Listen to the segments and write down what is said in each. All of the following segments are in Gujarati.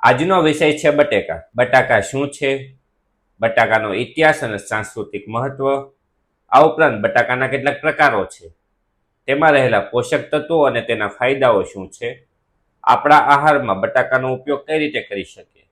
આજનો વિષય છે બટેકા. બટાકા શું છે? બટાકાનો ઇતિહાસ અને સાંસ્કૃતિક મહત્વ. આ ઉપરાંત બટાકાના કેટલાક પ્રકારો છે. તેમાં રહેલા પોષક તત્વો અને તેના ફાયદાઓ શું છે? આપણા આહારમાં બટાકાનો ઉપયોગ કઈ રીતે કરી શકીએ?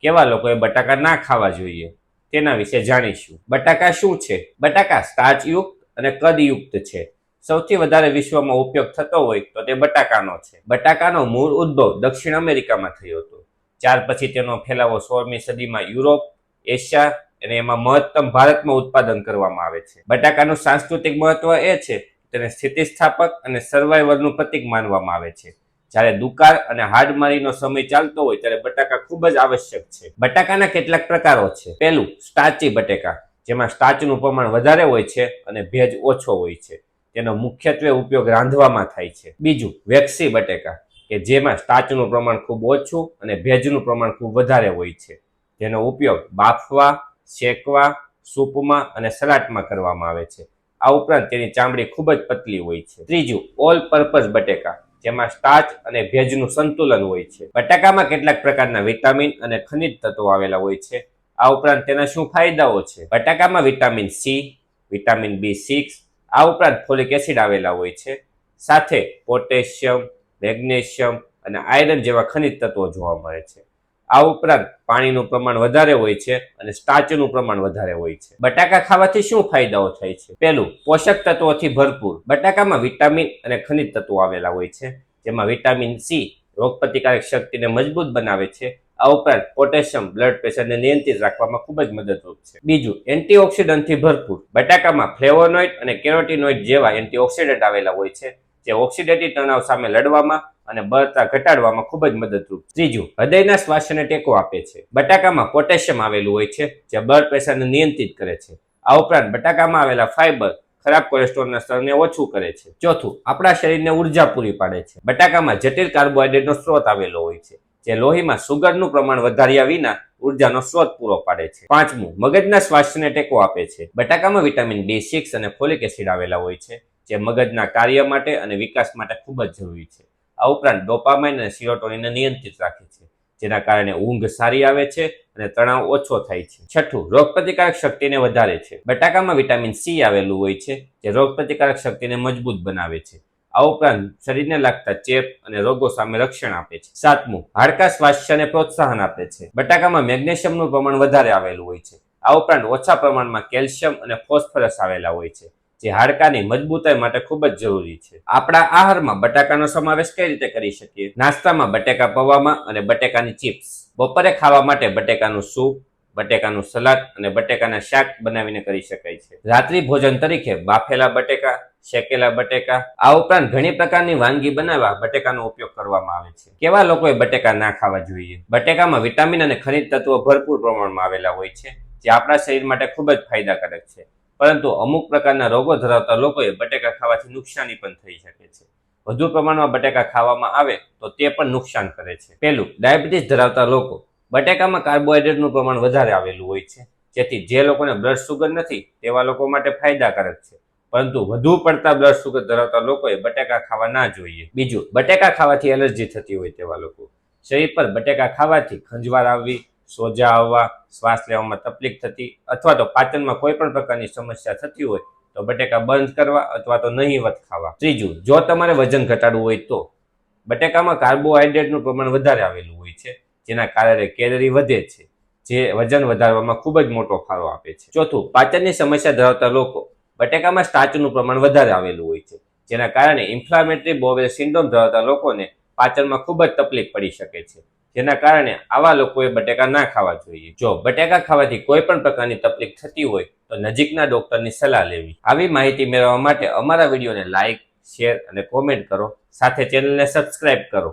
કેવા લોકોએ બટાકા ના ખાવા જોઈએ? તેના વિશે જાણીશું. બટાકા શું છે? બટાકા સ્ટાર્ચયુક્ત અને કદયુક્ત છે. સૌથી વધારે વિશ્વમાં ઉપયોગ થતો હોય તો તે બટાકાનો છે. બટાકાનો મૂળ ઉદ્ભવ દક્ષિણ અમેરિકામાં થયો હતો. ત્યાર પછી તેનો ફેલાવો સોળમી સદીમાં યુરોપ, એશિયા અને એમાં મહત્તમ ભારતમાં ઉત્પાદન કરવામાં આવે છે. બટાકાનું સાંસ્કૃતિક મહત્વ એ છે તેને સ્થિતિસ્થાપક અને સર્વાઈવરનું પ્રતીક માનવામાં આવે છે. જ્યારે દુકાળ અને હાડમારીનો સમય ચાલતો હોય ત્યારે બટાકા ખૂબ જ આવશ્યક છે. બટાકાના કેટલાક પ્રકારો છે. પહેલું સ્ટાચી બટેકા, જેમાં સ્ટાચનું પ્રમાણ વધારે હોય છે અને ભેજ ઓછો હોય છે. તેનો મુખ્યત્વે ઉપયોગ રાંધવામાં થાય છે. બીજું, વેક્સી બટેકા કે જેમાં સ્ટાચનું પ્રમાણ ખૂબ ઓછું અને ભેજનું પ્રમાણ ખૂબ વધારે હોય છે. જેનો ઉપયોગ બાફવા, શેકવા, સૂપમાં અને સલાડમાં કરવામાં આવે છે. આ ઉપરાંત તેની ચામડી ખૂબ જ પતલી હોય છે. ત્રીજું ઓલ પર્પઝ બટેકા, જેમાં સ્ટાર્ચ અને ભેજનું સંતુલન હોય છે. બટાકામાં કેટલાક પ્રકારના વિટામિન અને ખનિજ તત્વો આવેલા હોય છે. આ ઉપરાંત તેના શું ફાયદાઓ છે? બટાકામાં vitamin C vitamin B six આ ઉપરાંત ફોલિક એસિડ આવેલા હોય છે. સાથે પોટેશિયમ મેગ્નેશિયમ અને આયરન જેવા ખનિજ તત્વો જોવા મળે છે. આ ઉપરાંત પાણીનું પ્રમાણ વધારે હોય છે અને સ્ટાર્ચનું પ્રમાણ વધારે હોય છે. બટાકા ખાવાથી શું ફાયદાઓ થાય છે? પહેલું, પોષક તત્વોથી ભરપૂર. બટાકામાં વિટામિન અને ખનિજ તત્વો આવેલા હોય છે, જેમાં વિટામિન સી રોગપ્રતિકારક શક્તિને મજબૂત બનાવે છે. આ ઉપરાંત પોટેશિયમ, બ્લડ પ્રેશરને નિયંત્રિત રાખવામાં ખૂબ જ મદદરૂપ છે. બીજું, એન્ટીઓક્સિડન્ટથી ભરપૂર. બટાકામાં ફ્લેવોનોઇડ અને કેરોટીનોઇડ જેવા એન્ટીઓક્સિડન્ટ આવેલા હોય છે જે ઓક્સિડેટિવ તણાવ સામે લડવામાં અને બળતા ઘટાડવામાં ખૂબ જ મદદરૂપ. ત્રીજું, હૃદયના સ્વાસ્થ્યને ટેકો આપે છે. બટાકામાં પોટેશિયમ આવેલું હોય છે, જે બ્લડ પ્રેશરને નિયંત્રિત કરે છે. આ ઉપરાંત બટાકામાં આવેલા ફાઇબર ખરાબ કોલેસ્ટ્રોલના સ્તરને ઓછું કરે છે. ચોથું, આપણા શરીરને ઊર્જા પૂરી પાડે છે. બટાકામાં જટિલ કાર્બોહાઈડ્રેટનો સ્ત્રોત આવેલો હોય છે, જે લોહીમાં સુગરનું પ્રમાણ વધાર્યા વિના ઉર્જાનો સ્ત્રોત પૂરો પાડે છે. પાંચમું, મગજના સ્વાસ્થ્યને ટેકો આપે છે. બટાકામાં વિટામિન બી સિક્સ અને ફોલિક એસિડ આવેલા હોય છે. જે મગજના કાર્ય માટે અને વિકાસ માટે ખૂબ જ જરૂરી છે. આ ઉપરાંત ડોપામાઇન અને સિરોટોનિનને નિયંત્રિત રાખે છે, જેના કારણે ઊંઘ સારી આવે છે અને તણાવ ઓછો થાય છે. છઠ્ઠું, રોગપ્રતિકારક શક્તિને વધારે છે. બટાકામાં વિટામિન સી આવેલું હોય છે, જે રોગપ્રતિકારક શક્તિને મજબૂત બનાવે છે. આ ઉપરાંત શરીરને લાગતા ચેપ અને રોગો સામે રક્ષણ આપે છે. સાતમું, હાડકા સ્વાસ્થ્યને પ્રોત્સાહન આપે છે. બટાકામાં મેગ્નેશિયમનું પ્રમાણ વધારે આવેલું હોય છે. આ ઉપરાંત ઓછા પ્રમાણમાં કેલ્શિયમ અને ફોસ્ફરસ આવેલા હોય છે. જે હાડકાની મજબૂતાઈ માટે ખૂબ જ જરૂરી છે. આપણા આહારમાં બટાકાનો સમાવેશ કઈ રીતે કરી શકીએ? નાસ્તામાં બટેકા પૌવામાં અને બટેકાની ચિપ્સ. બપોરે ખાવા માટે બટેકાનું સૂપ, બટેકાનું સલાડ અને બટેકાના શાક બનાવીને કરી શકાય છે. રાત્રિ ભોજન તરીકે બાફેલા બટેકા, શેકેલા બટેકા, આ ઉપરાંત ઘણી પ્રકારની વાનગી બનાવવા બટેકાનો ઉપયોગ કરવામાં આવે છે. કેવા લોકોએ બટેકા ના ખાવા જોઈએ? બટેકામાં વિટામિન અને ખનિજ તત્વો ભરપૂર પ્રમાણમાં આવેલા હોય છે, જે આપણા શરીર માટે ખૂબ જ ફાયદાકારક છે. પરંતુ અમુક પ્રકારના રોગો ધરાવતા લોકોએ બટેકા ખાવાથી નુકસાની પણ થઈ શકે છે. વધુ પ્રમાણમાં બટેકા ખાવામાં આવે તો તે પણ નુકસાન કરે છે. પહેલું, ડાયાબિટીસ ધરાવતા લોકો બટેકામાં કાર્બોહાઈડ્રેટનું પ્રમાણ વધારે આવેલું હોય છે. જેથી જે લોકોને બ્લડ સુગર નથી, તેવા લોકો માટે ફાયદાકારક છે. પરંતુ વધુ પડતા બ્લડ સુગર ધરાવતા લોકોએ બટેકા ખાવા ના જોઈએ. બીજું, બટેકા ખાવાથી એલર્જી થતી હોય તેવા લોકો. શરીર પર બટેકા ખાવાથી ખંજવાળ આવવી સોજા આવવા, શ્વાસ લેવામાં તકલીફ થતી અથવા તો પાચનમાં કોઈ પણ પ્રકારની સમસ્યા થતી હોય તો બટેકા બંધ કરવા અથવા તો નહીવત ખાવા. ત્રીજું, જો તમારે વજન ઘટાડવું હોય તો બટેકામાં કાર્બોહાઈડ્રેટનું પ્રમાણ વધારે આવેલું હોય છે, જેના કારણે કેલરી વધે છે, જે વજન વધારવામાં ખૂબ જ મોટો ફાળો આપે છે. ચોથું, પાચનની સમસ્યા ધરાવતા લોકો બટેકામાં સ્ટાર્ચનું પ્રમાણ વધારે આવેલું હોય છે, જેના કારણે ઇન્ફ્લામેટરી બોવેલ સિન્ડ્રોમ ધરાવતા લોકોને પાચનમાં ખૂબ જ તકલીફ પડી શકે છે. જેના કારણે આવા લોકોએ બટેકા ના ખાવા જોઈએ. જો બટેકા ખાવાથી કોઈ પણ પ્રકારની તકલીફ થતી હોય, તો નજીકના ડોક્ટરની સલાહ લેવી. આવી માહિતી મેળવવા માટે અમારા વિડીયોને લાઇક શેર અને કોમેન્ટ કરો. સાથે ચેનલને સબસ્ક્રાઇબ કરો.